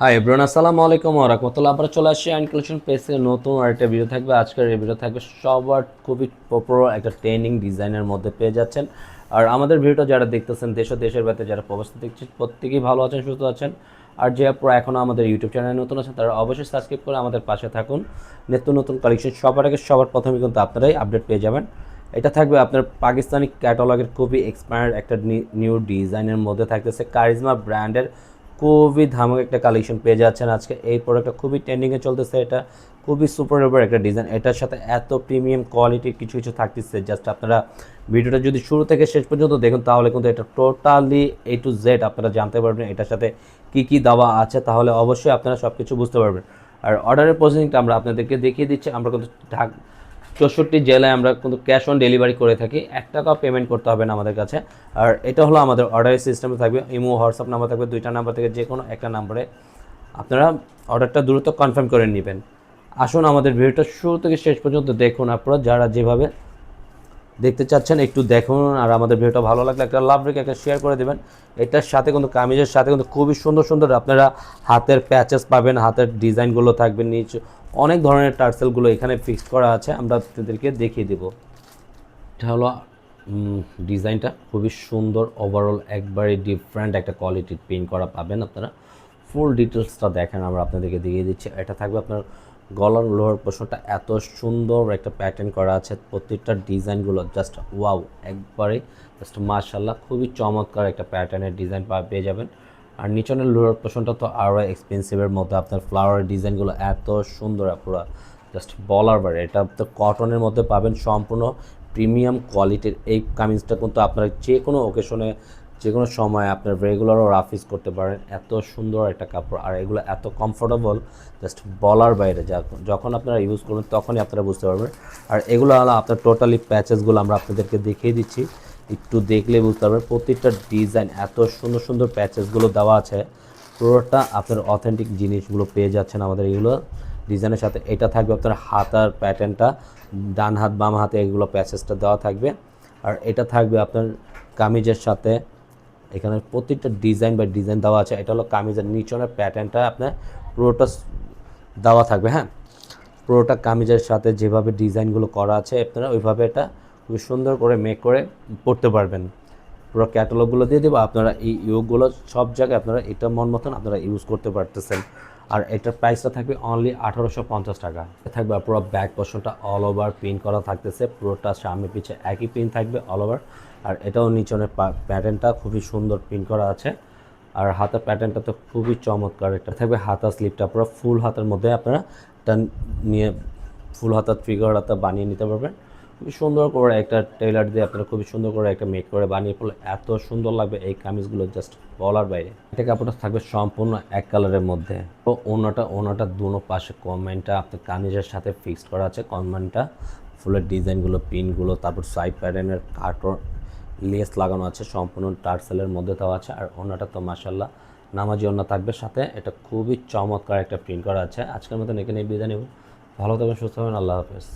Hi everyone আসসালামু আলাইকুম ওরহমতুল্লাহ আমরা চলে আসছি আইন কালেকশন পেজে নতুন আরেকটা ভিডিও থাকবে। আজকের এই ভিডিও থাকবে সবার খুবই পপুলার একটা ট্রেনিং ডিজাইনের মধ্যে পেয়ে যাচ্ছেন। আর আমাদের ভিডিওটা যারা দেখতেছেন দেশ ও দেশের বাইরে যারা প্রবাসী দেখছেন, প্রত্যেকেই ভালো আছেন, সুস্থ আছেন। আর যে আপনারা এখনও আমাদের ইউটিউব চ্যানেলে নতুন আছেন, তারা অবশ্যই সাবস্ক্রাইব করে আমাদের পাশে থাকুন। নিত্য নতুন কালেকশন সবার আগে, সবার প্রথমে কিন্তু আপনারাই আপডেট পেয়ে যাবেন। এটা থাকবে আপনার পাকিস্তানি ক্যাটালগের খুবই এক্সপায়ার্ড একটা নিউ ডিজাইনের মধ্যে থাকতেছে। কারিজমা ব্র্যান্ডের খুবই ধামাক একটা কালেকশন পেয়ে যাচ্ছেন আজকে। এই প্রোডাক্টটা খুবই ট্রেন্ডিংয়ে চলতেছে এটা। খুবই সুপার ডুপার একটা ডিজাইন এটার সাথে এত প্রিমিয়াম কোয়ালিটির কিছু কিছু থাকতেছে। জাস্ট আপনারা ভিডিওটা যদি শুরু থেকে শেষ পর্যন্ত দেখুন, তাহলে কিন্তু এটা টোটালি এ টু জেড আপনারা জানতে পারবেন এটার সাথে কি কি দেওয়া আছে। তাহলে অবশ্যই আপনারা সব কিছু বুঝতে পারবেন। আর অর্ডারের প্রসেসিংটা আমরা আপনাদেরকে দেখিয়ে দিচ্ছি। আমরা কিন্তু ঢাক চৌষট্টি জেলায় আমরা কিন্তু ক্যাশ অন ডেলিভারি করে থাকি। এক টাকা পেমেন্ট করতে হবে না আমাদের কাছে। আর এটা হলো আমাদের অর্ডারের সিস্টেমে থাকবে। ইমো হোয়াটসঅ্যাপ নাম্বার থাকবে, দুইটা নাম্বার থেকে যে কোনো একটা নাম্বারে আপনারা অর্ডারটা দ্রুত কনফার্ম করে নেবেন। আসুন আমাদের ভিডিওটা শুরু থেকে শেষ পর্যন্ত দেখুন আপনারা। যারা যেভাবে দেখতে চাচ্ছেন একটু দেখুন আর আমাদের ভিডিওটা ভালো লাগলে একটা লাভ রেখে একটা শেয়ার করে দেবেন। এটার সাথে কিন্তু কামিজের সাথে কিন্তু খুবই সুন্দর সুন্দর আপনারা হাতের প্যাচেস পাবেন, হাতের ডিজাইনগুলো থাকবে নিচে অনেক ধরনের টার্সেলগুলো এখানে ফিক্সড করা আছে, আমরা আপনাদেরকে দেখিয়ে দেব। এটা হলো ডিজাইনটা খুবই সুন্দর ওভারঅল একবারে ডিফারেন্ট একটা কোয়ালিটির প্রিন্ট করা পাবেন আপনারা। ফুল ডিটেলসটা দেখেন, আমরা আপনাদেরকে দেখিয়ে দিচ্ছি। এটা থাকবে আপনার গলার লোহার পোষণটা। এত সুন্দর একটা প্যাটার্ন করা আছে, প্রত্যেকটা ডিজাইনগুলো জাস্ট ওয়াও একবারে জাস্ট মার্শাল্লাহ খুবই চমৎকার একটা প্যাটার্নের ডিজাইন পেয়ে যাবেন। আর নিচনের লোহার পোষণটা তো আরও এক্সপেন্সিভের মধ্যে। আপনার ফ্লাওয়ার ডিজাইনগুলো এত সুন্দর, পুরো জাস্ট বলার বাইরে এটা তো কটনের মধ্যে পাবেন সম্পূর্ণ প্রিমিয়াম কোয়ালিটির এই কামিজটা কিন্তু আপনারা যে কোনো ওকেশনে যে কোনো সময় আপনার রেগুলারও রাফিস করতে পারেন। এত সুন্দর একটা কাপড়। আর এগুলো এত কমফোর্টেবল জাস্ট বলার বাইরে যখন আপনারা ইউজ করবেন, তখনই আপনারা বুঝতে পারবেন। আর এগুলো হলো আপনার টোটালি প্যাচেসগুলো আমরা আপনাদেরকে দেখিয়ে দিচ্ছি। একটু দেখলে বুঝতে পারবেন। প্রত্যেকটা ডিজাইন এত সুন্দর সুন্দর প্যাচেসগুলো দেওয়া আছে। পুরোটা আপনার অথেন্টিক জিনিসগুলো পেয়ে যাচ্ছেন আমাদের এগুলো। ডিজাইনের সাথে এটা থাকবে আপনার হাতার প্যাটার্নটা ডান হাত, বাম হাতে এগুলো প্যাচেসটা দেওয়া থাকবে। আর এটা থাকবে আপনার কামিজের সাথে। এখানে প্রত্যেকটা ডিজাইন বা ডিজাইন দেওয়া আছে। এটা হলো কামিজের নিচনের প্যাটার্নটা আপনার পুরোটা দেওয়া থাকবে হ্যাঁ? পুরোটা কামিজের সাথে যেভাবে ডিজাইনগুলো করা আছে আপনারা ওইভাবে এটা খুবই সুন্দর করে মেক করে পড়তে পারবেন। পুরো ক্যাটালগুলো দিয়ে দেবো। আপনারা এই ইউগুলো সব জায়গায় আপনারা এটা মন মতন আপনারা ইউজ করতে পারতেছেন। আর এটার প্রাইসটা থাকবে অনলি আঠারোশো পঞ্চাশ টাকা। থাকবে পুরো ব্যাক পোর্শনটা অল ওভার প্রিন্ট করা থাকতেছে। পুরোটা সামনে পিছে একই প্রিন্ট থাকবে অল ওভার আর এটাও নিচনের প্যাটার্নটা খুবই সুন্দর প্রিন্ট করা আছে। আর হাতের প্যাটার্নটা তো খুবই চমৎকার। একটা থাকবে হাতা স্লিপটা পুরো ফুল হাতের মধ্যে আপনারা এটা নিয়ে ফুল হাতার ফিগার হাতা বানিয়ে নিতে পারবেন। খুবই সুন্দর করে একটা টেলার দিয়ে আপনারা খুবই সুন্দর করে একটা মেক করে বানিয়ে ফেলে এত সুন্দর লাগবে এই কামিজগুলো জাস্ট বলার বাইরে। এটা কাপড়টা থাকবে সম্পূর্ণ এক কালারের মধ্যে। তো ওনাটা ওনাটা দুনো পাশে কমেন্টটা আপনার কামিজের সাথে ফিক্সড করা আছে কমেন্টটা ফুলের ডিজাইনগুলো পিনগুলো তারপর সাইড প্যাটার্নের কাটর লেস লাগানো আছে, সম্পূর্ণ টার্সেলের মধ্যে দেওয়া আছে। আর ওনাটা তো মাসাল্লাহ নামাজি ওনা থাকবে সাথে। এটা খুবই চমৎকার একটা প্রিন্ট করা আছে। আজকের মতন এখানে বিদায় নেব। ভালো থাকবেন, সুস্থ হবেন, আল্লাহ হাফেজ।